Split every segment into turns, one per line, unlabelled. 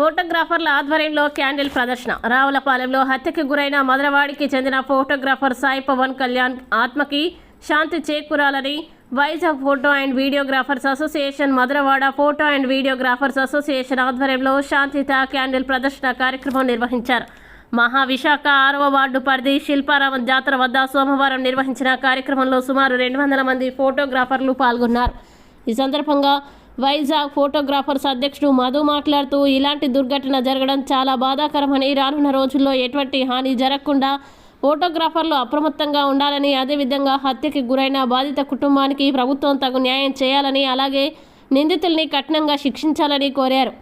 ఫోటోగ్రాఫర్ల ఆధ్వర్యంలో క్యాండిల్ ప్రదర్శన. రావులపాలెంలో హత్యకి గురైన మదరవాడికి చెందిన ఫోటోగ్రాఫర్ సాయి పవన్ కళ్యాణ్ ఆత్మకి శాంతి చేకూరాలని Vizag photo and videographers association Madhurawada photo and videographers association ఆధ్వర్యంలో శాంతిత క్యాండిల్ ప్రదర్శన కార్యక్రమం నిర్వహించారు. మహావిశాఖ ఆరవ వార్డు పరిధి శిల్పారామం జాతర వద్ద సోమవారం నిర్వహించిన కార్యక్రమంలో సుమారు రెండు వందల మంది ఫోటోగ్రాఫర్లు పాల్గొన్నారు. ఈ సందర్భంగా వైజాగ్ ఫోటోగ్రాఫర్స్ అధ్యక్షుడు మధు మాట్లాడుతూ ఇలాంటి దుర్ఘటన జరగడం చాలా బాధాకరమని రానున్న రోజుల్లో ఎటువంటి హాని జరగకుండా ఫోటోగ్రాఫర్లు అప్రమత్తంగా ఉండాలని అదేవిధంగా హత్యకి గురైన బాధిత కుటుంబానికి ప్రభుత్వం తగు న్యాయం చేయాలని అలాగే నిందితుల్ని కఠినంగా శిక్షించాలని కోరారు.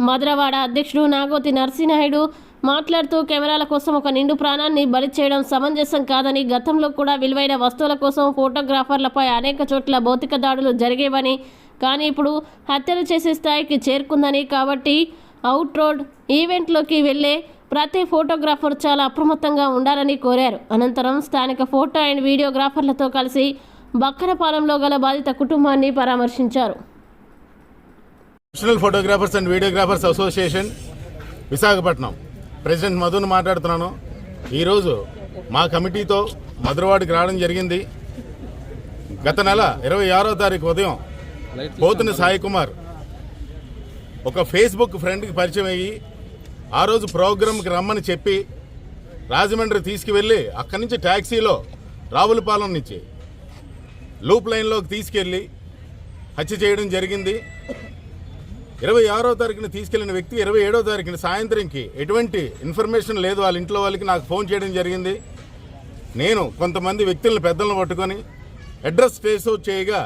మధురవాడ అధ్యక్షుడు నాగోతి నరసింహాయుడు మాట్లాడుతూ కెమెరాల కోసం ఒక నిండు ప్రాణాన్ని బలి చేయడం సమంజసం కాదని గతంలో కూడా విలువైన వస్తువుల కోసం ఫోటోగ్రాఫర్లపై అనేక చోట్ల భౌతిక దాడులు జరిగేవని కానీ ఇప్పుడు హత్యలు చేసే స్థాయికి చేరుకుందని కాబట్టి అవుట్ రోడ్ ఈవెంట్లోకి వెళ్ళే ప్రతి ఫోటోగ్రాఫర్ చాలా అప్రమత్తంగా ఉండాలని కోరారు. అనంతరం స్థానిక ఫోటో అండ్ వీడియోగ్రాఫర్లతో కలిసి బక్కరపాలెంలో గల బాధిత కుటుంబాన్ని పరామర్శించారు.
National photographers and videographers association Visakhapatnam. President మధును మాట్లాడుతున్నాను. ఈరోజు మా కమిటీతో మధురవాడికి రావడం జరిగింది. గత నెల ఇరవై ఆరో తారీఖు ఉదయం పోతుని సాయి కుమార్. ఒక ఫేస్బుక్ ఫ్రెండ్కి పరిచయం అయ్యి ఆ రోజు ప్రోగ్రామ్కి రమ్మని చెప్పి రాజమండ్రి తీసుకువెళ్ళి అక్కడి నుంచి ట్యాక్సీలో రావులపాలెం నుంచి లూప్ లైన్లోకి తీసుకెళ్ళి హత్య చేయడం జరిగింది. ఇరవై ఆరో తారీఖున తీసుకెళ్ళిన వ్యక్తి ఇరవై ఏడో తారీఖున సాయంత్రంకి ఎటువంటి ఇన్ఫర్మేషన్ లేదు వాళ్ళ ఇంట్లో వాళ్ళకి నాకు ఫోన్ చేయడం జరిగింది. నేను కొంతమంది వ్యక్తులను పెద్దలను పట్టుకొని అడ్రస్ అవుట్ చేయగా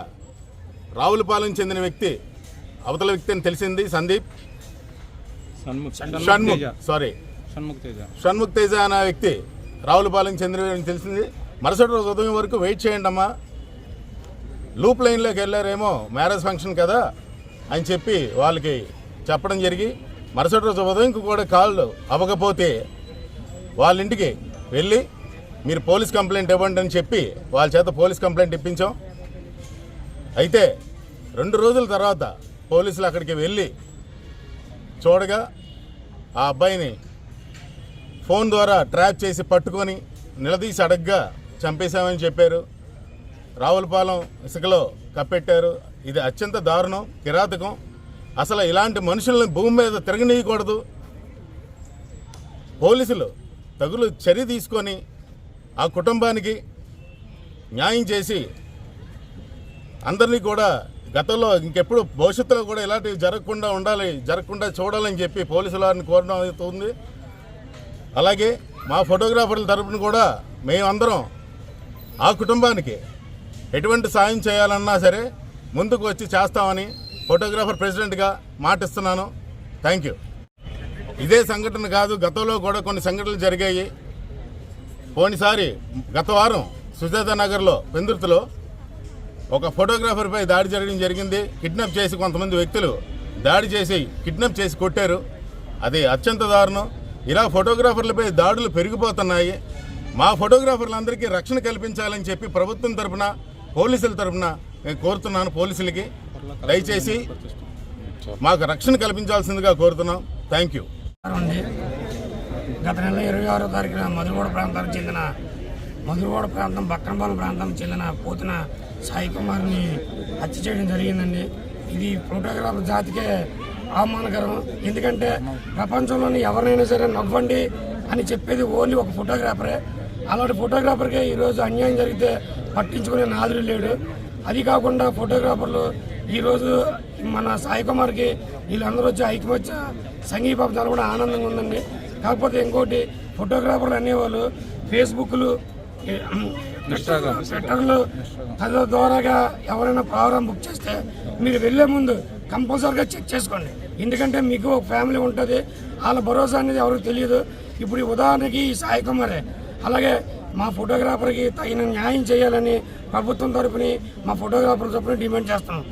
రావులపాలెం చెందిన వ్యక్తి అవతల వ్యక్తి అని తెలిసింది సందీప్?
షణ్ముఖ్
సారీ
షణ్ముఖ్ తేజ.
అనే వ్యక్తి రావులపాలెం చెందిన తెలిసింది. మరుసటి రోజు ఉదయం వరకు వెయిట్ చేయండి అమ్మా. లూప్ లైన్లోకి వెళ్ళారేమో మ్యారేజ్ ఫంక్షన్ కదా అని చెప్పి వాళ్ళకి చెప్పడం జరిగి మరుసటి రోజు ఉదయం కూడా కాళ్ళు అవ్వకపోతే వాళ్ళ ఇంటికి వెళ్ళి మీరు పోలీస్ కంప్లైంట్ ఇవ్వండి అని చెప్పి వాళ్ళ చేత పోలీస్ కంప్లైంట్ ఇప్పించాం. అయితే రెండు రోజుల తర్వాత పోలీసులు అక్కడికి వెళ్ళి చూడగా ఆ అబ్బాయిని ఫోన్ ద్వారా ట్రాప్ చేసి పట్టుకొని నిలదీసి అడగ్గా చంపేశామని చెప్పారు. రావులపాలెం ఇసుకలో కప్పెట్టారు. ఇది అత్యంత దారుణం కిరాతకం. అసలు ఇలాంటి మనుషుల్ని భూమి మీద తిరగనీయకూడదు. పోలీసులు తగులు చర్య తీసుకొని ఆ కుటుంబానికి న్యాయం చేసి అందరినీ కూడా గతంలో ఇంకెప్పుడు భవిష్యత్తులో కూడా ఇలాంటివి జరగకుండా ఉండాలి జరగకుండా చూడాలని చెప్పి పోలీసుల వారిని కోరడం అవుతుంది. అలాగే మా ఫోటోగ్రాఫర్ల తరపున కూడా మేమందరం ఆ కుటుంబానికి ఎటువంటి సాయం చేయాలన్నా సరే ముందుకు వచ్చి చేస్తామని ఫోటోగ్రాఫర్ ప్రెసిడెంట్గా మాటిస్తున్నాను. Thank you. ఇదే సంఘటన కాదు గతంలో కూడా కొన్ని సంఘటనలు జరిగాయి. పోయినసారి గత వారం సుజాత నగర్లో పెందుర్తిలో ఒక ఫోటోగ్రాఫర్పై దాడి జరగడం జరిగింది. కిడ్నాప్ చేసి కొంతమంది వ్యక్తులు దాడి చేసి కిడ్నాప్ చేసి కొట్టారు. అది అత్యంత దారుణం. ఇలా ఫోటోగ్రాఫర్లపై దాడులు పెరిగిపోతున్నాయి. మా ఫోటోగ్రాఫర్లందరికీ రక్షణ కల్పించాలని చెప్పి ప్రభుత్వం తరపున పోలీసుల తరపున నేను కోరుతున్నాను పోలీసులకి. దయచేసి మాకు రక్షణ కల్పించాల్సిందిగా కోరుతున్నాం. Thank you.
గత నెల ఇరవై ఆరో తారీఖున మధురవాడ ప్రాంతానికి చెందిన మధురవాడ ప్రాంతం బక్రంపాలెం ప్రాంతం చెందిన పోతున సాయి కుమార్ని హత్య చేయడం జరిగిందండి. ఇది ఫోటోగ్రాఫర్ జాతికే అవమానకరం. ఎందుకంటే ప్రపంచంలోని ఎవరినైనా సరే నవ్వండి అని చెప్పేది ఓన్లీ ఒక ఫోటోగ్రాఫరే. అలాంటి ఫోటోగ్రాఫర్కే ఈరోజు అన్యాయం జరిగితే పట్టించుకునే నాదుడు లేడు. అది కాకుండా ఫోటోగ్రాఫర్లు ఈరోజు మన సాయి కుమార్కి వీళ్ళందరూ వచ్చి ఐక్యమత్య సంఘీభావం కూడా ఆనందంగా ఉందండి. కాకపోతే ఇంకోటి ఫోటోగ్రాఫర్లు అనేవాళ్ళు ఫేస్బుక్లు ఈ, ట్విట్టర్లు ద్వారాగా ఎవరైనా ప్రోగ్రామ్ బుక్ చేస్తే మీరు వెళ్ళే ముందు కంపల్సరీగా చెక్ చేసుకోండి. ఎందుకంటే మీకు ఒక ఫ్యామిలీ ఉంటుంది. వాళ్ళ భరోసా అనేది ఎవరికి తెలియదు. ఇప్పుడు ఈ ఉదాహరణకి ఈ సాయి కుమారే. అలాగే మా ఫోటోగ్రాఫర్కి తగిన న్యాయం చేయాలని ప్రభుత్వం తరపుని మా ఫోటోగ్రాఫర్ తరపున డిమాండ్ చేస్తున్నాం.